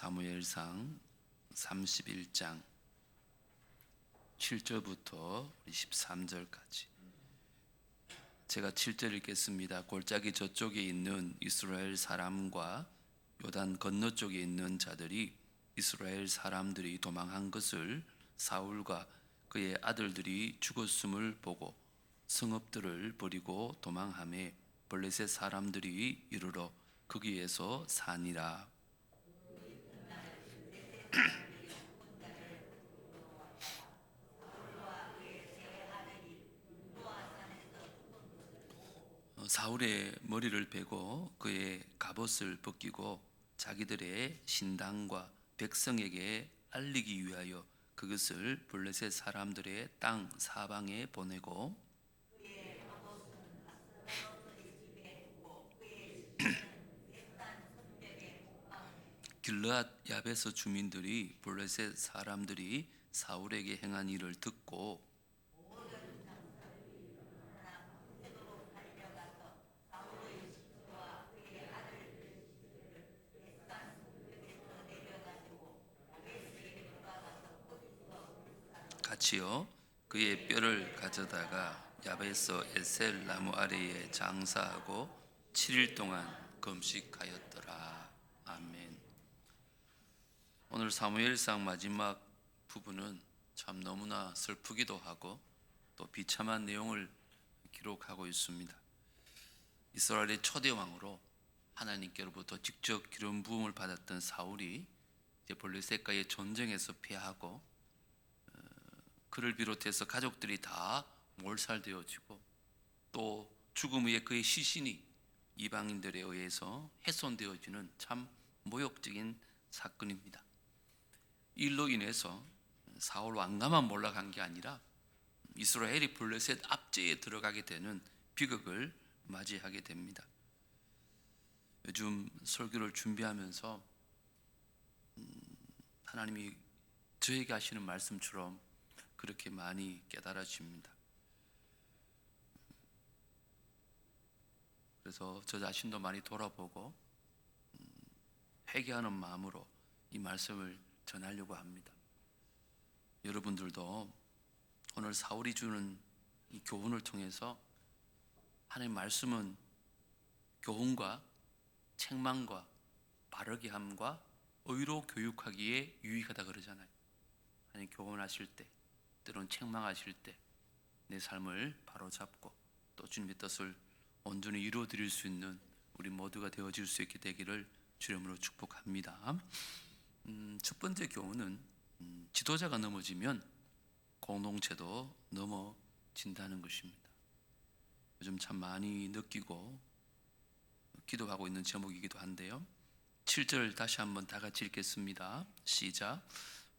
사무엘상 31장 7절부터 13절까지 제가 7절 읽겠습니다. 골짜기 저쪽에 있는 이스라엘 사람과 요단 건너쪽에 있는 자들이 이스라엘 사람들이 도망한 것을 사울과 그의 아들들이 죽었음을 보고 성읍들을 버리고 도망함에 블레셋 사람들이 이르러 거기에서 어, 사울의 머리를 베고 그의 갑옷을 벗기고 자기들의 신당과 백성에게 알리기 위하여 그것을 블레셋 사람들의 땅 사방에 보내고 길르앗 야베스 주민들이 블레셋 사람들이 사울에게 행한 일을 듣고 같이요 그의 뼈를 가져다가 야베스 에셀 나무 아래에 장사하고 7일 동안 금식하였더라. 오늘 사무엘상 마지막 부분은 참 너무나 슬프기도 하고 또 비참한 내용을 기록하고 있습니다. 이스라엘의 초대 왕으로 하나님께로부터 직접 기름 부음을 받았던 사울이 이제 블레셋과의 전쟁에서 패하고 어, 그를 비롯해서 가족들이 다 몰살되어지고 또 죽음 후에 그의 시신이 이방인들에 의해서 훼손되어지는 참 모욕적인 사건입니다. 이 일로 인해서 사울 왕가만 몰락한 게 아니라 이스라엘이 블레셋 압제에 들어가게 되는 비극을 맞이하게 됩니다. 요즘 설교를 준비하면서 음, 하나님이 저에게 하시는 말씀처럼 그렇게 많이 깨달아집니다. 그래서 저 자신도 많이 돌아보고 음, 회개하는 마음으로 이 말씀을 전하려고 합니다. 여러분들도 오늘 사울이 주는 이 교훈을 통해서 하나님 말씀은 교훈과 책망과 바르게 함과 의로 교육하기에 유익하다 그러잖아요. 하나님 교훈하실 때, 때론 책망하실 때 내 삶을 바로 잡고 또 주님의 뜻을 온전히 이루어 드릴 수 있는 우리 모두가 되어질 수 있게 되기를 주님으로 축복합니다. 음, 첫 번째 교훈은 음, 지도자가 넘어지면 공동체도 넘어진다는 것입니다. 요즘 참 많이 느끼고 기도하고 있는 제목이기도 한데요. 7절 다시 한번 다 같이 읽겠습니다. 시작.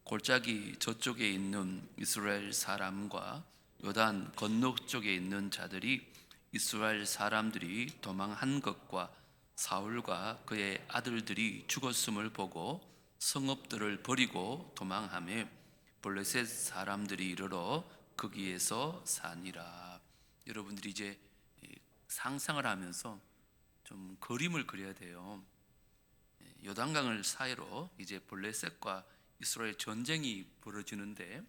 골짜기 저쪽에 있는 이스라엘 사람과 요단 건너 쪽에 있는 자들이 이스라엘 사람들이 도망한 것과 사울과 그의 아들들이 죽었음을 보고 성읍들을 버리고 도망하며 블레셋 사람들이 이르러 거기에서 사니라. 여러분들이 이제 상상을 하면서 좀 그림을 그려야 돼요. 요단강을 사이로 이제 블레셋과 이스라엘 전쟁이 벌어지는데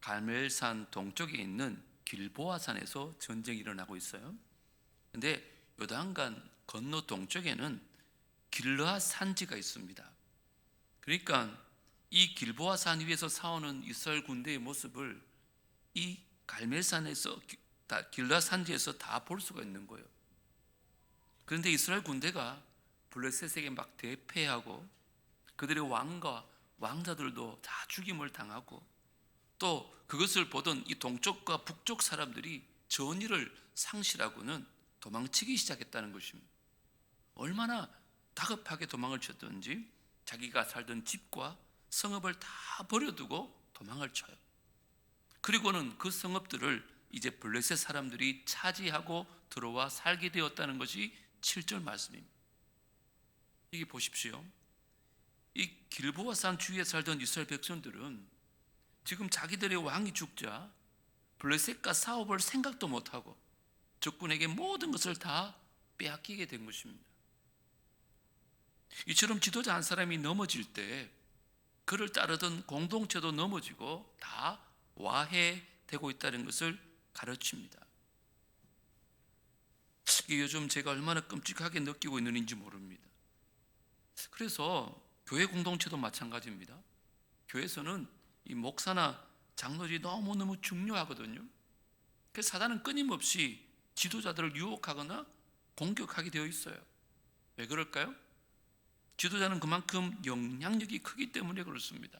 갈멜산 동쪽에 있는 길보아산에서 전쟁이 일어나고 있어요. 근데 요단강 건너 동쪽에는 길르아 산지가 있습니다. 그러니까 이 길보아 산 위에서 싸우는 이스라엘 군대의 모습을 이 갈멜산에서 길르아 산지에서 다 볼 수가 있는 거예요. 그런데 이스라엘 군대가 블레셋에게 막 대패하고 그들의 왕과 왕자들도 다 죽임을 당하고 또 그것을 보던 이 동쪽과 북쪽 사람들이 전의를 상실하고는 도망치기 시작했다는 것입니다. 얼마나 다급하게 도망을 쳤던지 자기가 살던 집과 성읍을 다 버려두고 도망을 쳐요. 그리고는 그 성읍들을 이제 블레셋 사람들이 차지하고 들어와 살게 되었다는 것이 7절 말씀입니다. 이게 보십시오. 이 길보아 산 주위에 살던 이스라엘 백성들은 지금 자기들의 왕이 죽자 블레셋과 사업을 생각도 못하고 적군에게 모든 것을 다 빼앗기게 된 것입니다. 이처럼 지도자 한 사람이 넘어질 때 그를 따르던 공동체도 넘어지고 다 와해되고 있다는 것을 가르칩니다. 이게 요즘 제가 얼마나 끔찍하게 느끼고 있는지 모릅니다. 그래서 교회 공동체도 마찬가지입니다. 교회에서는 이 목사나 장로들이 너무너무 중요하거든요. 그래서 사단은 끊임없이 지도자들을 유혹하거나 공격하게 되어 있어요. 왜 그럴까요? 지도자는 그만큼 영향력이 크기 때문에 그렇습니다.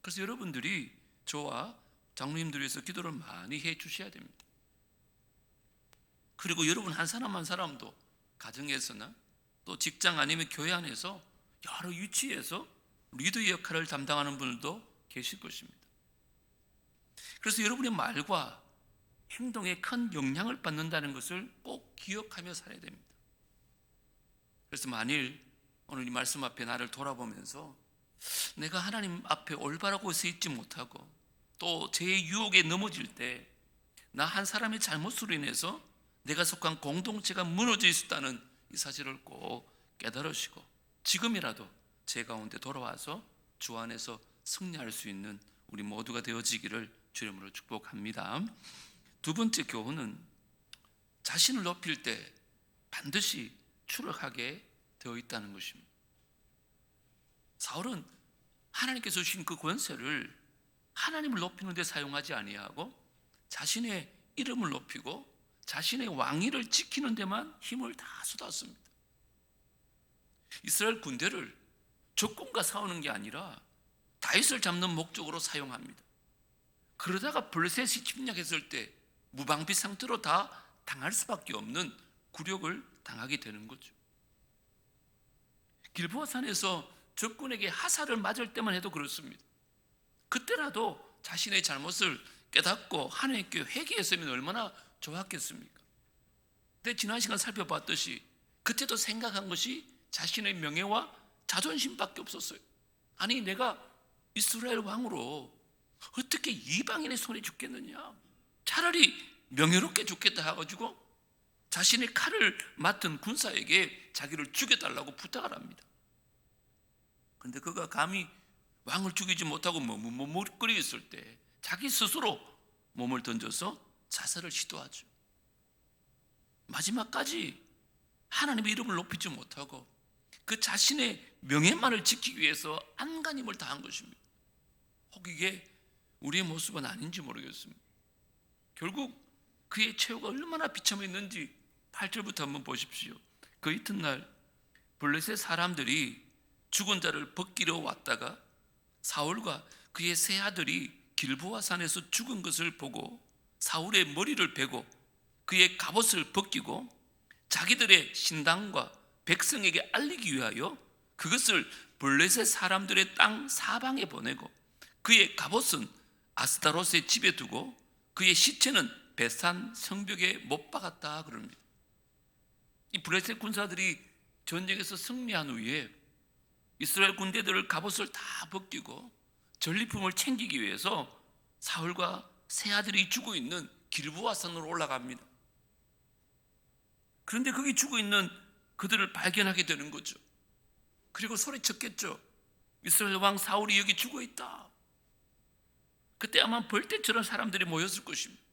그래서 여러분들이 저와 장로님들 위해서 기도를 많이 해 주셔야 됩니다. 그리고 여러분 한 사람 한 사람도 가정에서나 또 직장 아니면 교회 안에서 여러 위치에서 리더의 역할을 담당하는 분들도 계실 것입니다. 그래서 여러분의 말과 행동에 큰 영향을 받는다는 것을 꼭 기억하며 살아야 됩니다. 그래서 만일 오늘 이 말씀 앞에 나를 돌아보면서 내가 하나님 앞에 올바라고 서 있지 못하고 또 제 유혹에 넘어질 때 나 한 사람의 잘못으로 인해서 내가 속한 공동체가 무너져 있었다는 이 사실을 꼭 깨달으시고 지금이라도 제 가운데 돌아와서 주 안에서 승리할 수 있는 우리 모두가 되어지기를 주님으로 축복합니다. 두 번째 교훈은 자신을 높일 때 반드시 추락하게 되어 있다는 것입니다. 사울은 하나님께서 주신 그 권세를 하나님을 높이는 데 사용하지 아니하고 자신의 이름을 높이고 자신의 왕위를 지키는 데만 힘을 다 쏟았습니다. 이스라엘 군대를 적군과 싸우는 게 아니라 다윗을 잡는 목적으로 사용합니다. 그러다가 블레셋이 침략했을 때 무방비 상태로 다 당할 수밖에 없는 굴욕을 당하게 되는 거죠. 길보아 산에서 적군에게 하사를 맞을 때만 해도 그렇습니다. 그때라도 자신의 잘못을 깨닫고 하나님께 회개했으면 얼마나 좋았겠습니까? 근데 지난 시간 살펴봤듯이 그때도 생각한 것이 자신의 명예와 자존심밖에 없었어요. 아니 내가 이스라엘 왕으로 어떻게 이방인의 손에 죽겠느냐? 차라리 명예롭게 죽겠다 해가지고 자신의 칼을 맡은 군사에게 자기를 죽여달라고 부탁을 합니다. 그런데 그가 감히 왕을 죽이지 못하고 머뭇머뭇거리 있을 때 자기 스스로 몸을 던져서 자살을 시도하죠. 마지막까지 하나님의 이름을 높이지 못하고 그 자신의 명예만을 지키기 위해서 안간힘을 다한 것입니다. 혹 이게 우리의 모습은 아닌지 모르겠습니다. 결국 그의 최후가 얼마나 비참했는지 8절부터 한번 보십시오. 그 이튿날 블레셋 사람들이 죽은 자를 벗기러 왔다가 사울과 그의 세 아들이 길보아 산에서 죽은 것을 보고 사울의 머리를 베고 그의 갑옷을 벗기고 자기들의 신당과 백성에게 알리기 위하여 그것을 블레셋 사람들의 땅 사방에 보내고 그의 갑옷은 아스타롯의 집에 두고 그의 시체는 베산 성벽에 못 박았다 그럽니다. 이 블레셋 군사들이 전쟁에서 승리한 후에 이스라엘 군대들을 갑옷을 다 벗기고 전리품을 챙기기 위해서 사울과 세 아들이 죽어 있는 길보아 산으로 올라갑니다. 그런데 거기 죽어 있는 그들을 발견하게 되는 거죠. 그리고 소리쳤겠죠. 이스라엘 왕 사울이 여기 죽어 있다. 그때 아마 벌떼처럼 사람들이 모였을 것입니다.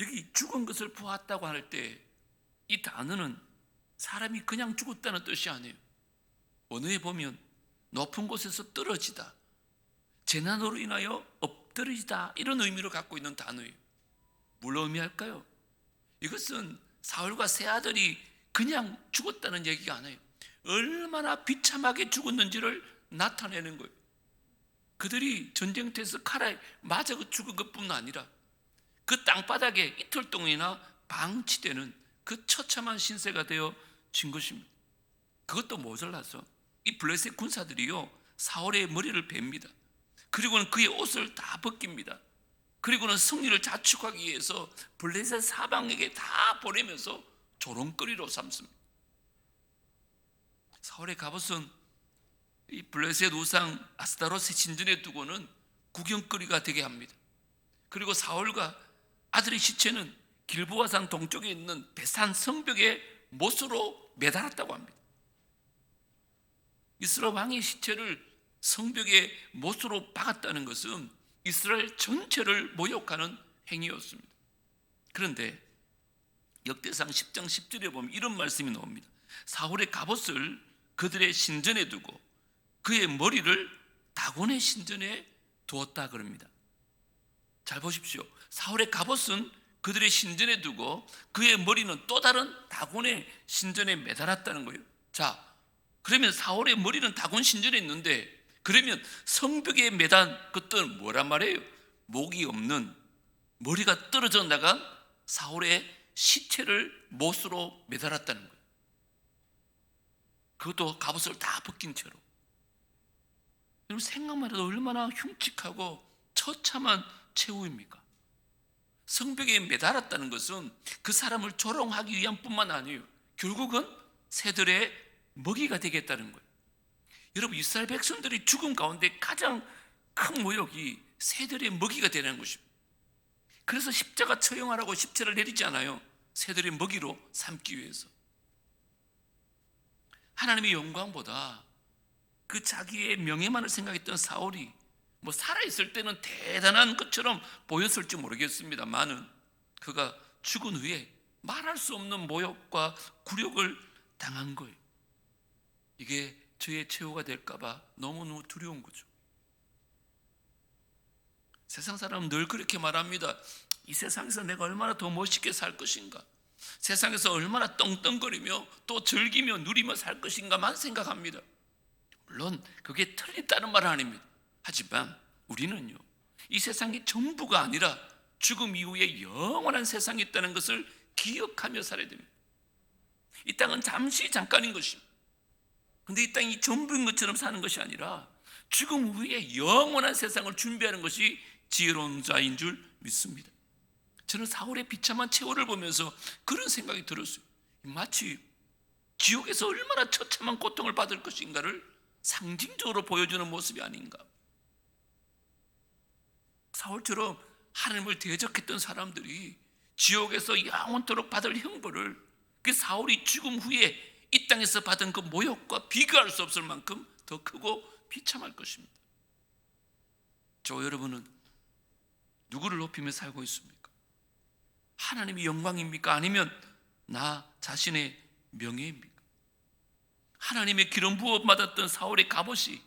여기 죽은 것을 보았다고 할 때 이 단어는 사람이 그냥 죽었다는 뜻이 아니에요. 언어에 보면 높은 곳에서 떨어지다, 재난으로 인하여 엎드리다 이런 의미를 갖고 있는 단어예요. 뭘 의미할까요? 이것은 사울과 세 아들이 그냥 죽었다는 얘기가 아니에요. 얼마나 비참하게 죽었는지를 나타내는 거예요. 그들이 전쟁터에서 칼에 맞아 죽은 것뿐 아니라 그 땅바닥에 이틀 동안이나 방치되는 그 처참한 신세가 되어 진 것입니다. 그것도 모자라서 이 블레셋 군사들이요 사울의 머리를 베입니다. 그리고는 그의 옷을 다 벗깁니다. 그리고는 승리를 자축하기 위해서 블레셋 사방에게 다 보내면서 조롱거리로 삼습니다. 사울의 갑옷은 이 블레셋 우상 아스타로스 진전에 두고는 구경거리가 되게 합니다. 그리고 사울과 아들의 시체는 길보아산 동쪽에 있는 베산 성벽에 못으로 매달았다고 합니다. 이스라엘 왕의 시체를 성벽에 못으로 박았다는 것은 이스라엘 전체를 모욕하는 행위였습니다. 그런데 역대상 10장 10절에 보면 이런 말씀이 나옵니다. 사울의 갑옷을 그들의 신전에 두고 그의 머리를 다곤의 신전에 두었다 그럽니다. 잘 보십시오. 사울의 갑옷은 그들의 신전에 두고 그의 머리는 또 다른 다곤의 신전에 매달았다는 거예요. 자, 그러면 사울의 머리는 다곤 신전에 있는데 그러면 성벽에 매단 것들은 뭐란 말이에요? 목이 없는 머리가 떨어져 나간 사울의 시체를 못으로 매달았다는 거예요. 그것도 갑옷을 다 벗긴 채로. 여러분 생각만 해도 얼마나 흉측하고 처참한 최후입니까? 성벽에 매달았다는 것은 그 사람을 조롱하기 위한 뿐만 아니에요. 결국은 새들의 먹이가 되겠다는 거예요. 여러분 이스라엘 백성들이 죽음 가운데 가장 큰 모욕이 새들의 먹이가 되는 것입니다. 그래서 십자가 처형하라고 십자를 내리지 않아요. 새들의 먹이로 삼기 위해서. 하나님의 영광보다 그 자기의 명예만을 생각했던 사울이 뭐 살아있을 때는 대단한 것처럼 보였을지 모르겠습니다만은 그가 죽은 후에 말할 수 없는 모욕과 굴욕을 당한 거예요. 이게 저의 최후가 될까봐 너무너무 두려운 거죠. 세상 사람은 늘 그렇게 말합니다. 이 세상에서 내가 얼마나 더 멋있게 살 것인가? 세상에서 얼마나 떵떵거리며 또 즐기며 누리며 살 것인가만 생각합니다. 물론 그게 틀렸다는 말은 아닙니다. 하지만 우리는요, 이 세상이 전부가 아니라 죽음 이후에 영원한 세상이 있다는 것을 기억하며 살아야 됩니다. 이 땅은 잠시 잠깐인 것입니다. 근데 이 땅이 전부인 것처럼 사는 것이 아니라 죽음 후에 영원한 세상을 준비하는 것이 지혜로운 자인 줄 믿습니다. 저는 사울의 비참한 최후를 보면서 그런 생각이 들었어요. 마치 지옥에서 얼마나 처참한 고통을 받을 것인가를 상징적으로 보여주는 모습이 아닌가. 사울처럼 하나님을 대적했던 사람들이 지옥에서 영원토록 받을 형벌을 그 사울이 죽음 후에 이 땅에서 받은 그 모욕과 비교할 수 없을 만큼 더 크고 비참할 것입니다. 저 여러분은 누구를 높이며 살고 있습니까? 하나님의 영광입니까? 아니면 나 자신의 명예입니까? 하나님의 기름 부어 받았던 사울의 갑옷이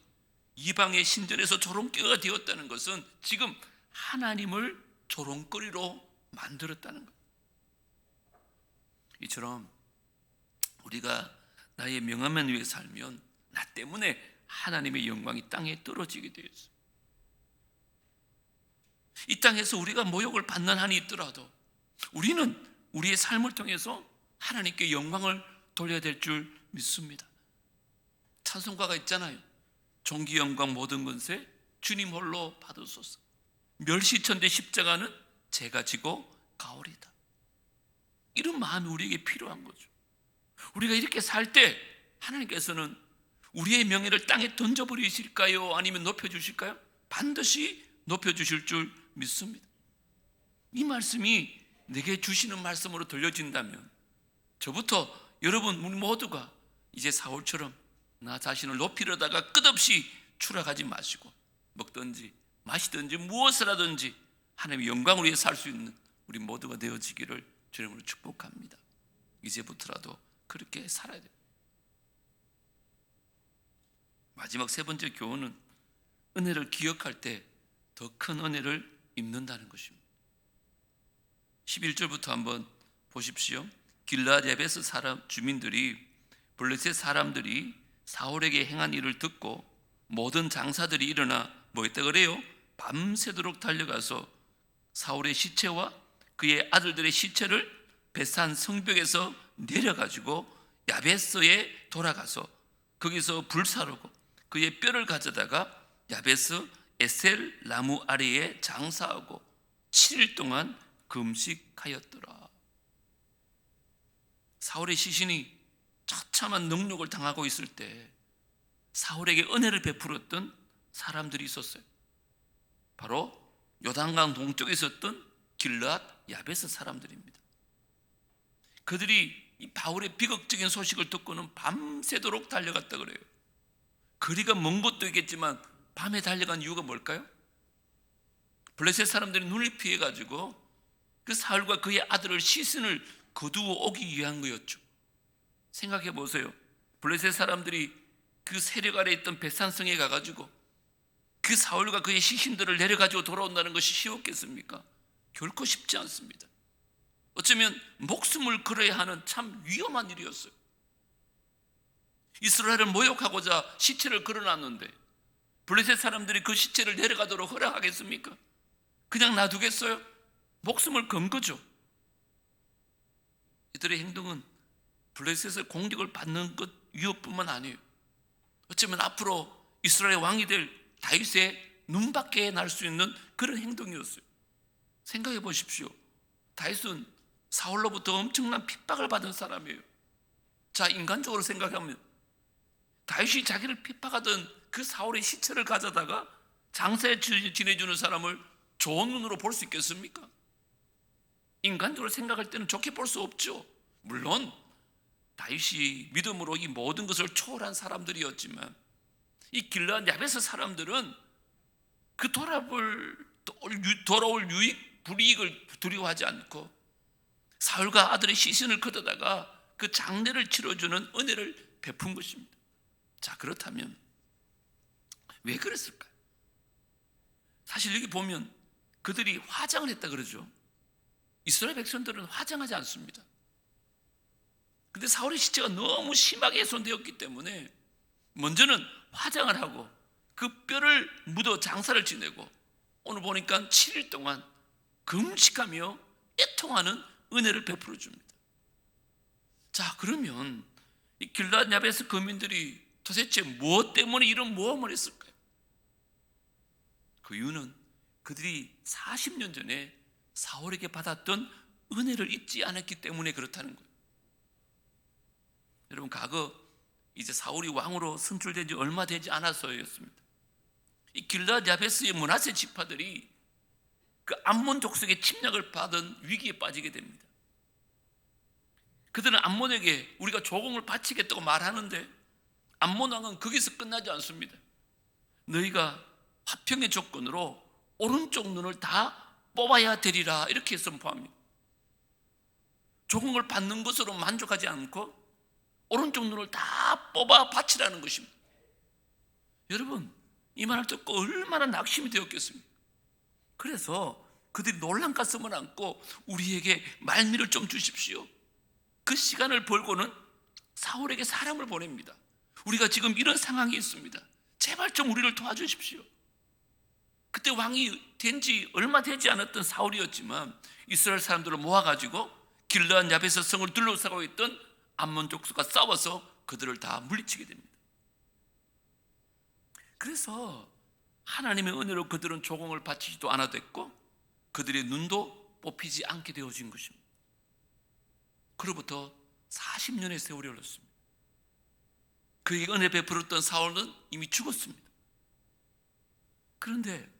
이방의 신전에서 조롱거리가 되었다는 것은 지금 하나님을 조롱거리로 만들었다는 것. 이처럼 우리가 나의 명함만 위해 살면 나 때문에 하나님의 영광이 땅에 떨어지게 되었어. 이 땅에서 우리가 모욕을 받는 한이 있더라도 우리는 우리의 삶을 통해서 하나님께 영광을 돌려야 될 줄 믿습니다. 찬송가가 있잖아요. 종기 영광 모든 것에 주님 홀로 받으소서. 멸시천대 십자가는 제가 지고 가오리다. 이런 마음이 우리에게 필요한 거죠. 우리가 이렇게 살 때 하나님께서는 우리의 명예를 땅에 던져버리실까요? 아니면 높여주실까요? 반드시 높여주실 줄 믿습니다. 이 말씀이 내게 주시는 말씀으로 들려진다면 저부터 여러분 우리 모두가 이제 사울처럼 나 자신을 높이려다가 끝없이 추락하지 마시고 먹든지 마시든지 무엇을 하든지 하나님의 영광을 위해 살 수 있는 우리 모두가 되어지기를 주님으로 축복합니다. 이제부터라도 그렇게 살아야 돼요. 마지막 세 번째 교훈은 은혜를 기억할 때 더 큰 은혜를 입는다는 것입니다. 11절부터 한번 보십시오. 길라앗 야베스 사람 주민들이 블레셋 사람들이 사울에게 행한 일을 듣고 모든 장사들이 일어나 뭐 했다 그래요? 밤새도록 달려가서 사울의 시체와 그의 아들들의 시체를 베산 성벽에서 내려가지고 야베스에 돌아가서 거기서 불사르고 그의 뼈를 가져다가 야베스 에셀 나무 아래에 장사하고 7일 동안 금식하였더라. 사울의 시신이 처참한 능력을 당하고 있을 때 사울에게 은혜를 베풀었던 사람들이 있었어요. 바로 요단강 동쪽에 있었던 길랏 야베스 사람들입니다. 그들이 이 바울의 비극적인 소식을 듣고는 밤새도록 달려갔다 그래요. 거리가 먼 것도 있겠지만 밤에 달려간 이유가 뭘까요? 블레셋 사람들이 눈을 피해 가지고 그 사울과 그의 아들을 시신을 거두어 오기 위한 거였죠. 생각해 보세요. 블레셋 사람들이 그 세력 아래 있던 베산성에 가가지고 그 사울과 그의 시신들을 내려가지고 돌아온다는 것이 쉬웠겠습니까? 결코 쉽지 않습니다. 어쩌면 목숨을 걸어야 하는 참 위험한 일이었어요. 이스라엘을 모욕하고자 시체를 걸어놨는데 블레셋 사람들이 그 시체를 내려가도록 허락하겠습니까? 그냥 놔두겠어요? 목숨을 건 거죠. 이들의 행동은 블레셋의 공격을 받는 것 위협뿐만 아니에요. 어쩌면 앞으로 이스라엘 왕이 될 다윗의 눈밖에 날 수 있는 그런 행동이었어요. 생각해 보십시오. 다윗은 사울로부터 엄청난 핍박을 받은 사람이에요. 자, 인간적으로 생각하면 다윗이 자기를 핍박하던 그 사울의 시체를 가져다가 장사에 지내주는 사람을 좋은 눈으로 볼 수 있겠습니까? 인간적으로 생각할 때는 좋게 볼 수 없죠. 물론 다윗이 믿음으로 이 모든 것을 초월한 사람들이었지만 이 길라 야베스 사람들은 그 돌아볼 돌아올 유익 불이익을 두려워하지 않고 사울과 아들의 시신을 걷어다가 그 장례를 치러주는 은혜를 베푼 것입니다. 자 그렇다면 왜 그랬을까요? 사실 여기 보면 그들이 화장을 했다 그러죠. 이스라엘 백성들은 화장하지 않습니다. 근데 사울의 시체가 너무 심하게 훼손되었기 때문에 먼저는 화장을 하고 그 뼈를 묻어 장사를 지내고 오늘 보니까 7일 동안 금식하며 애통하는 은혜를 베풀어 줍니다. 자, 그러면 이 길라 야베스 거민들이 도대체 무엇 때문에 이런 모험을 했을까요? 그 이유는 그들이 40년 전에 사울에게 받았던 은혜를 잊지 않았기 때문에 그렇다는 거예요. 여러분 과거 이제 사울이 왕으로 선출된 지 얼마 되지 않아서였습니다. 이 길라 야베스의 문하세 지파들이 그 암몬 족속의 침략을 받은 위기에 빠지게 됩니다. 그들은 암몬에게 우리가 조공을 바치겠다고 말하는데 암몬 왕은 거기서 끝나지 않습니다. 너희가 화평의 조건으로 오른쪽 눈을 다 뽑아야 되리라 이렇게 선포합니다. 조공을 받는 것으로 만족하지 않고 오른쪽 눈을 다 뽑아 바치라는 것입니다. 여러분 이 말을 듣고 얼마나 낙심이 되었겠습니까? 그래서 그들이 놀란 가슴을 안고 우리에게 말미를 좀 주십시오. 그 시간을 벌고는 사울에게 사람을 보냅니다. 우리가 지금 이런 상황이 있습니다. 제발 좀 우리를 도와주십시오. 그때 왕이 된 지 얼마 되지 않았던 사울이었지만 이스라엘 사람들을 모아가지고 길르한 야베스 성을 둘러싸고 있던 암몬 족수가 싸워서 그들을 다 물리치게 됩니다. 그래서 하나님의 은혜로 그들은 조공을 바치지도 않아 됐고 그들의 눈도 뽑히지 않게 되어진 것입니다. 그로부터 40년의 세월이 흘렀습니다. 그에게 은혜 베풀었던 사울은 이미 죽었습니다. 그런데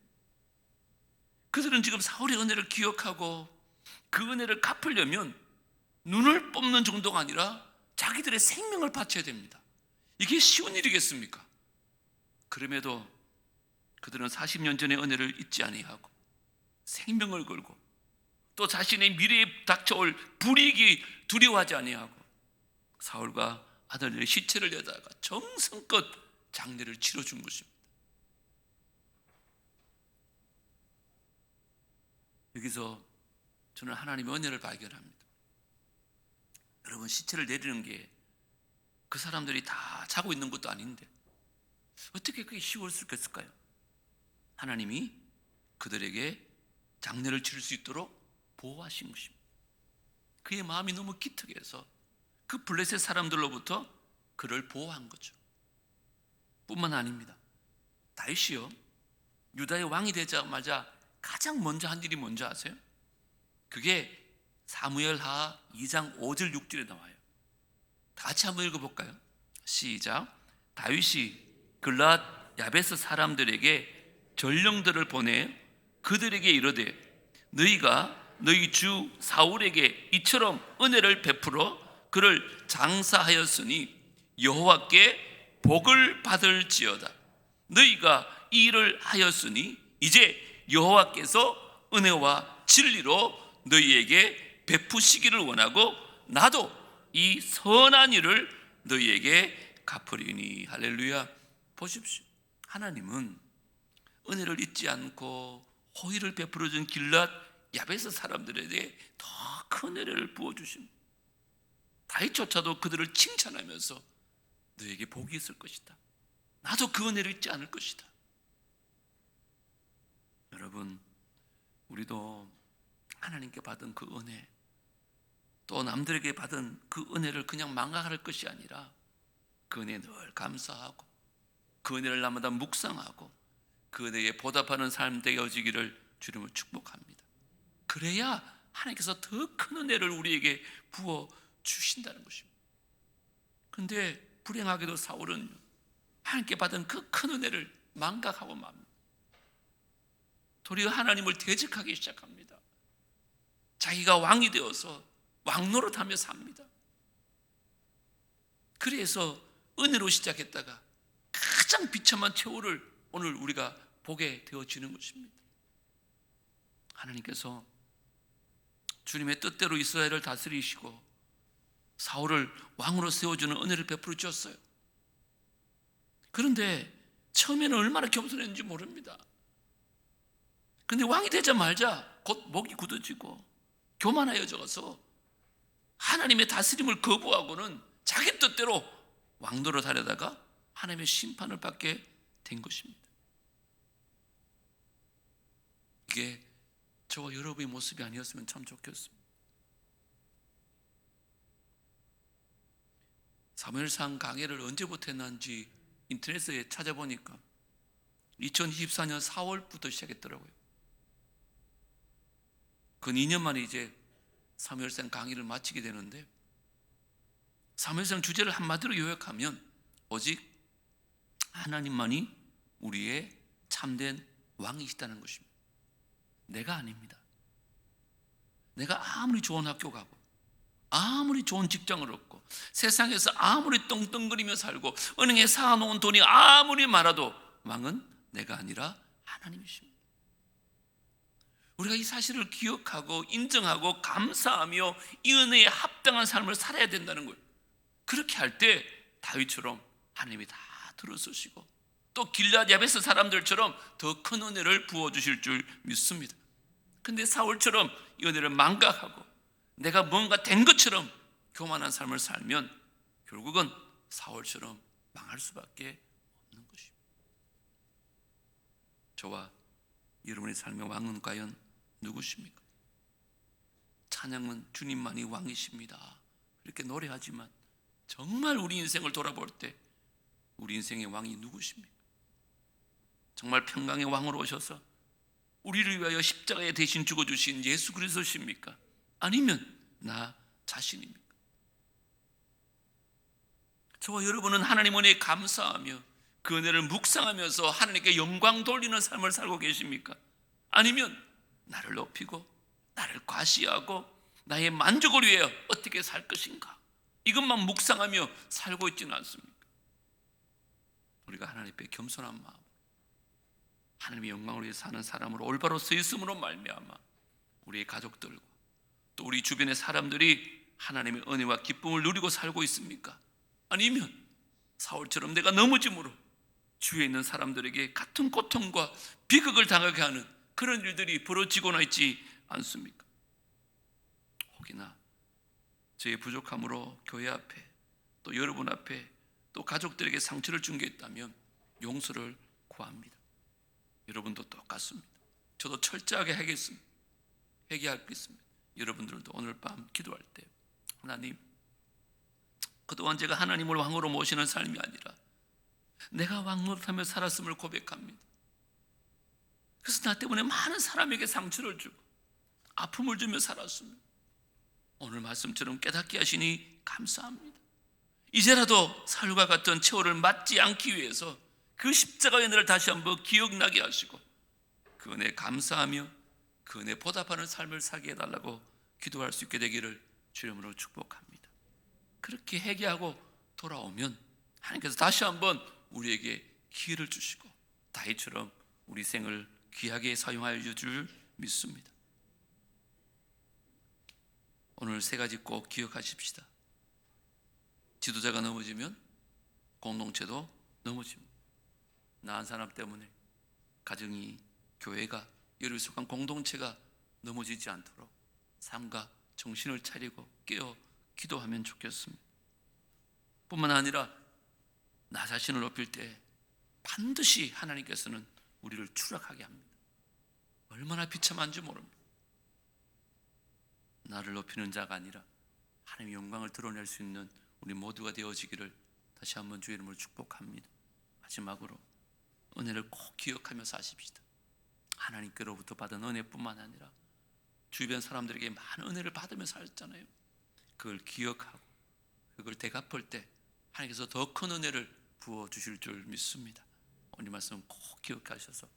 그들은 지금 사울의 은혜를 기억하고 그 은혜를 갚으려면 눈을 뽑는 정도가 아니라 자기들의 생명을 바쳐야 됩니다. 이게 쉬운 일이겠습니까? 그럼에도 그들은 40년 전의 은혜를 잊지 아니하고 생명을 걸고 또 자신의 미래에 닥쳐올 불이익이 두려워하지 아니하고 사울과 아들의 시체를 내다가 정성껏 장례를 치러준 것입니다. 여기서 저는 하나님의 은혜를 발견합니다. 여러분 시체를 내리는 게 그 사람들이 다 자고 있는 것도 아닌데 어떻게 그게 쉬웠을까요? 하나님이 그들에게 장례를 치를 수 있도록 보호하신 것입니다. 그의 마음이 너무 기특해서 그 블레셋 사람들로부터 그를 보호한 거죠. 뿐만 아닙니다. 다윗이요 유다의 왕이 되자마자 가장 먼저 한 일이 뭔지 아세요? 그게 사무엘하 2장 5절 6절에 나와요. 다 같이 한번 읽어볼까요? 시작. 다윗이 글랏 야베스 사람들에게 전령들을 보내 그들에게 이르되 너희가 너희 주 사울에게 이처럼 은혜를 베풀어 그를 장사하였으니 여호와께 복을 받을지어다. 너희가 이 일을 하였으니 이제 여호와께서 은혜와 진리로 너희에게 베푸시기를 원하고 나도 이 선한 일을 너희에게 갚으리니. 할렐루야. 보십시오. 하나님은 은혜를 잊지 않고 호의를 베풀어 준 길랏 야베스 사람들에게 더 큰 은혜를 부어 주십니다 다윗조차도 그들을 칭찬하면서 너에게 복이 있을 것이다. 나도 그 은혜를 잊지 않을 것이다. 여러분 우리도 하나님께 받은 그 은혜 또 남들에게 받은 그 은혜를 그냥 망각할 것이 아니라 그 은혜에 늘 감사하고 그 은혜를 날마다 묵상하고 그 은혜에 보답하는 삶 되어지기를 주님을 축복합니다. 그래야 하나님께서 더 큰 은혜를 우리에게 부어 주신다는 것입니다. 근데 불행하게도 사울은 하나님께 받은 그 큰 은혜를 망각하고 맙니다. 도리어 하나님을 대적하기 시작합니다. 자기가 왕이 되어서 왕노릇하며 삽니다. 그래서 은혜로 시작했다가 가장 비참한 최후를 오늘 우리가 보게 되어지는 것입니다. 하나님께서 주님의 뜻대로 이스라엘을 다스리시고 사울을 왕으로 세워주는 은혜를 베풀어 주었어요. 그런데 처음에는 얼마나 겸손했는지 모릅니다. 근데 왕이 되자마자 곧 목이 굳어지고 교만하여져서 하나님의 다스림을 거부하고는 자기 뜻대로 왕도를 하려다가 하나님의 심판을 받게 된 것입니다. 이게 저와 여러분의 모습이 아니었으면 참 좋겠습니다. 사무엘상 강해를 언제부터 했는지 인터넷에 찾아보니까 2024년 4월부터 시작했더라고요. 그 2년 만에 이제 사무엘상 강의를 마치게 되는데 사무엘상 주제를 한마디로 요약하면 오직 하나님만이 우리의 참된 왕이시다는 것입니다. 내가 아닙니다. 내가 아무리 좋은 학교 가고 아무리 좋은 직장을 얻고 세상에서 아무리 떵떵거리며 살고 은행에 쌓아놓은 돈이 아무리 많아도 왕은 내가 아니라 하나님이십니다. 우리가 이 사실을 기억하고 인정하고 감사하며 이 은혜에 합당한 삶을 살아야 된다는 거예요. 그렇게 할 때 다윗처럼 하나님이 다 들어서시고 또 길앗 야베스 사람들처럼 더 큰 은혜를 부어 주실 줄 믿습니다. 근데 사울처럼 이 은혜를 망각하고 내가 뭔가 된 것처럼 교만한 삶을 살면 결국은 사울처럼 망할 수밖에 없는 것입니다. 저와 여러분의 삶의 왕은 과연 누구십니까? 찬양은 주님만이 왕이십니다. 이렇게 노래하지만 정말 우리 인생을 돌아볼 때 우리 인생의 왕이 누구십니까? 정말 평강의 왕으로 오셔서 우리를 위하여 십자가에 대신 죽어주신 예수 그리스도십니까? 아니면 나 자신입니까? 저와 여러분은 하나님 은혜에 감사하며 그 은혜를 묵상하면서 하나님께 영광 돌리는 삶을 살고 계십니까? 아니면 나를 높이고 나를 과시하고 나의 만족을 위해 어떻게 살 것인가? 이것만 묵상하며 살고 있지는 않습니까? 우리가 하나님 앞에 겸손한 마음, 하나님의 영광을 위해 사는 사람으로 올바로 서 있음으로 말미암아 우리의 가족들과 또 우리 주변의 사람들이 하나님의 은혜와 기쁨을 누리고 살고 있습니까? 아니면 사울처럼 내가 넘어짐으로 주위에 있는 사람들에게 같은 고통과 비극을 당하게 하는 그런 일들이 벌어지고나 있지 않습니까? 혹이나 저의 부족함으로 교회 앞에 또 여러분 앞에 또 가족들에게 상처를 준 게 있다면 용서를 구합니다. 여러분도 똑같습니다. 저도 철저하게 하겠습니다. 회개하겠습니다. 여러분들도 오늘 밤 기도할 때 하나님 그동안 제가 하나님을 왕으로 모시는 삶이 아니라 내가 왕노릇하며 살았음을 고백합니다. 그래서 나 때문에 많은 사람에게 상처를 주고 아픔을 주며 살았습니다. 오늘 말씀처럼 깨닫게 하시니 감사합니다. 이제라도 사울과 같은 최후를 맞지 않기 위해서 그 십자가의 은혜를 다시 한번 기억나게 하시고 그 은혜 감사하며 그 은혜 보답하는 삶을 살게 해달라고 기도할 수 있게 되기를 주님으로 축복합니다. 그렇게 회개하고 돌아오면 하나님께서 다시 한번 우리에게 기회를 주시고 다윗처럼 우리 생을 귀하게 사용하여 줄 믿습니다. 오늘 세 가지 꼭 기억하십시다. 지도자가 넘어지면 공동체도 넘어집니다. 나 한 사람 때문에 가정이 교회가 여러 속한 공동체가 넘어지지 않도록 삶과 정신을 차리고 깨어 기도하면 좋겠습니다. 뿐만 아니라 나 자신을 높일 때 반드시 하나님께서는 우리를 추락하게 합니다. 얼마나 비참한지 모릅니다. 나를 높이는 자가 아니라 하나님의 영광을 드러낼 수 있는 우리 모두가 되어지기를 다시 한번 주의 이름으로 축복합니다. 마지막으로 은혜를 꼭 기억하며 사십시다. 하나님께로부터 받은 은혜뿐만 아니라 주변 사람들에게 많은 은혜를 받으며 살았잖아요. 그걸 기억하고 그걸 대갚을 때 하나님께서 더 큰 은혜를 부어 주실 줄 믿습니다. 오늘 말씀 꼭 기억하셔서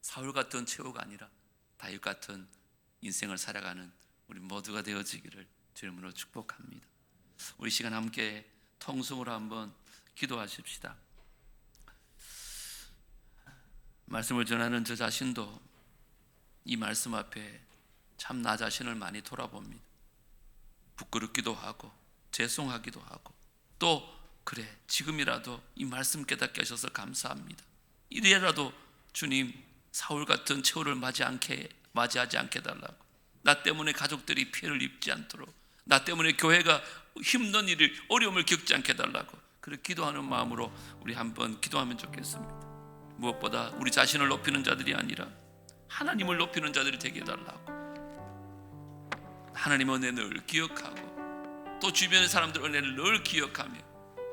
사울 같은 최후가 아니라 다윗 같은 인생을 살아가는 우리 모두가 되어지기를 주님으로 축복합니다. 우리 시간 함께 통성으로 한번 기도하십시다. 말씀을 전하는 저 자신도 이 말씀 앞에 참 나 자신을 많이 돌아봅니다. 부끄럽기도 하고 죄송하기도 하고 또 그래 지금이라도 이 말씀 깨닫게 하셔서 감사합니다. 이래라도 주님 사울 같은 최후를 맞이 않게 맞이하지 않게 달라고. 나 때문에 가족들이 피해를 입지 않도록 나 때문에 교회가 힘든 일을 어려움을 겪지 않게 달라고. 그렇게 기도하는 마음으로 우리 한번 기도하면 좋겠습니다. 무엇보다 우리 자신을 높이는 자들이 아니라 하나님을 높이는 자들이 되게 해달라고. 하나님 은혜를 기억하고 또 주변의 사람들 은혜를 늘 기억하며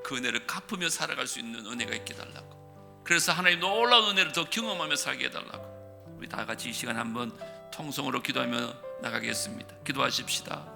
그 은혜를 갚으며 살아갈 수 있는 은혜가 있게 달라고 그래서 하나님 놀라운 은혜를 더 경험하며 살게 해달라고. 우리 다 같이 이 시간 한번 통성으로 기도하며 나가겠습니다. 기도하십시다